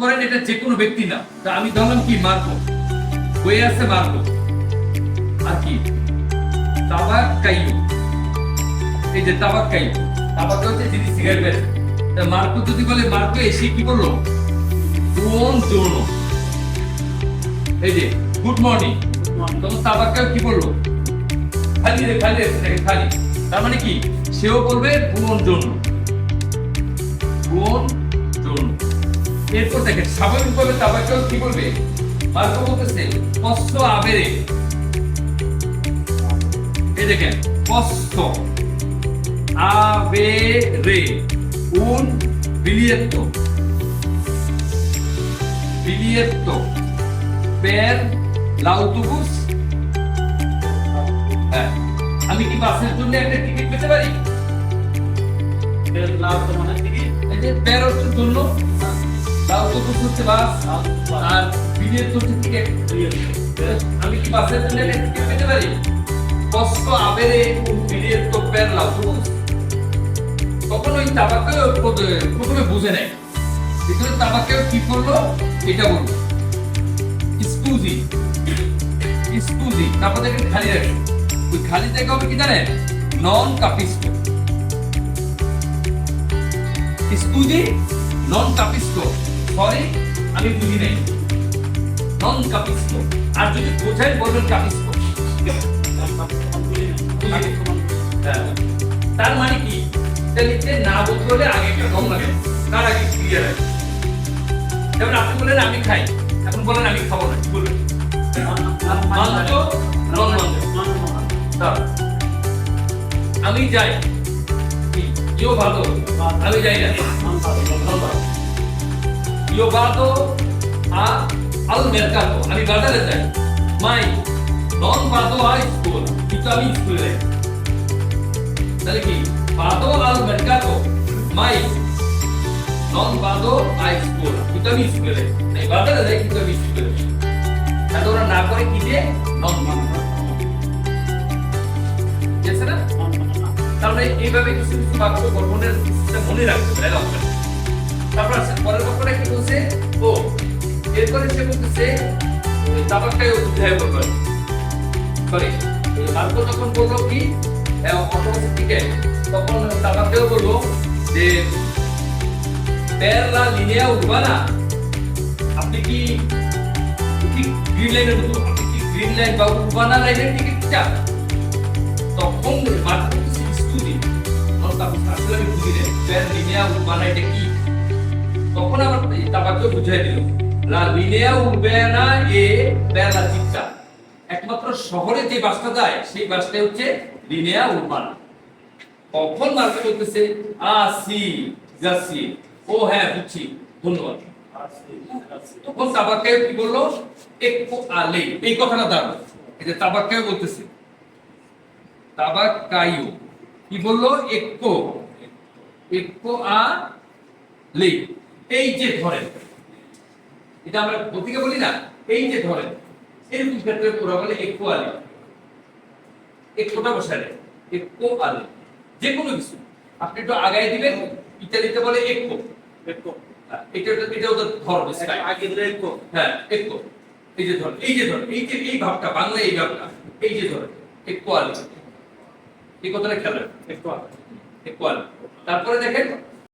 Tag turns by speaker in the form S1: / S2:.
S1: করেন এটা যে কোনো ব্যক্তি না। তা আমি ধরলাম কি মার্কো বইয়ে আছে মার্কো আর কি? তাবাক কাইয়ু এই যে তাবাক কাইয়ু তাবাক হচ্ছে যিনি সিগারেট বেচেন। তা মার্কো যদি বলে, মার্কো এসে কি বলল কোন জোন। এই যে গুড মর্নিং তখন তাবাক্কা কি বলল? খালি রে, খালি খালি। তার মানে কি? সেও বুয়ন জন্য বুয়ন জন্য এরপর দেখেন স্বাভাবিকভাবে তাবাক্কাও কি বলবে? মার্কো বলতেছে কষ্ট আবেরে। এই দেখেন কষ্ট আবেরে। un biglietto biglietto per l'autobus হ্যাঁ আমি কি বাসের জন্য একটা টিকিট পেতে পারি? পের লাউতো মানে টিকিট এই যে পের হচ্ছে জন্য l'autobus হচ্ছে বাস আর হচ্ছে টিকিট আমি কি বাসের জন্য একটা টিকিট পেতে পারি? posso avere un biglietto per l'autobus তখন ওই তাবাকে প্রথমে বুঝে নেয়। এখানে তাবাকে কি করল? এটা বলল। স্কুজি। স্কুজি তারপর দেখেন খালি রাখে। ওই খালি জায়গা হবে কি জানেন? নন কাপিস্টো স্কুজি, নন কাপিস্টো সরি আমি বুঝি নাই। নন কাপিস্টো আর যদি বোঝাই, বলবেন কাপিস্টো হ্যাঁ। তার মানে কি? লিখতে না বলতে হলে আগে একটা লাগে। তার আগে ক্লিয়ার আছে যেমন আপনি বললেন, আমি খাই। এখন বলেন আমি খাব না। কি বলবেন? আমি যাই। কি? ইও ভালো? আমি যাই না। ইও a al mercato আমি বাজারে যাই মাই নন ভালো আই স্কুল কিন্তু আমি স্কুলে যাই vado al mercato mai non vado a scuola কিন্তু আমি স্কুলে যাই তাহলে ওরা না করে কি যে নন ঠিক আছে না তাহলে এইভাবে কিছু কিছু বাক্য গঠনের মনে রাখতে হবে সে বলতেছে তাবাকটাই অধ্যায় করবে সরি মার্কো যখন বলল কি অটোমেটিক তখন তাবাকেও বলল যে la linea urbana আপনি কি গ্রিন লাইনের মতো, আপনি কি গ্রিন লাইন বা উর্বানা লাইনের টিকিট চান? তখন মাত্র স্তুতি। আসলে আমি বুঝি না per linea urbana এটা কি? তখন আমার তাবাকে বুঝাই দিল। লা লিনিয়া উর্বানা এ la città একমাত্র শহরে যে বাসটা যায়, সেই বাসটা হচ্ছে লিনিয়া উর্বানা কখন মার্কে বলতেছে আসি যাচ্ছি ও হ্যাঁ বুঝছি। ধন্যবাদ। তখন তাবাক্কে কি বলল? একটু আলে। এই কথাটা দাঁড়াল এই যে তাবাক্কে বলতেছে। তাবাক্কায়ু। কি বলল? একটু। একটু আ লে এই যে ধরেন। এটা আমরা গতিকে বলি না এই যে ধরেন এরকম ক্ষেত্রে ওরা বলে একটু আলে। একটুটা বসালে একটু আলে। যে কোনো কিছু। আপনি একটু আগায় দিবেন ইতালিতে বলে একটু হ্যাঁ, এটা এটা- ওদের ধর্ম স্টাইল হ্যাঁ একটু এই যে ধর এই যে ধর এই যে এই ভাবটা বাংলা এই ভাবটা এই যে ধর একটু আলে। এই কথাটা খেয়াল রাখবেন। একটু আলে। তারপরে দেখেন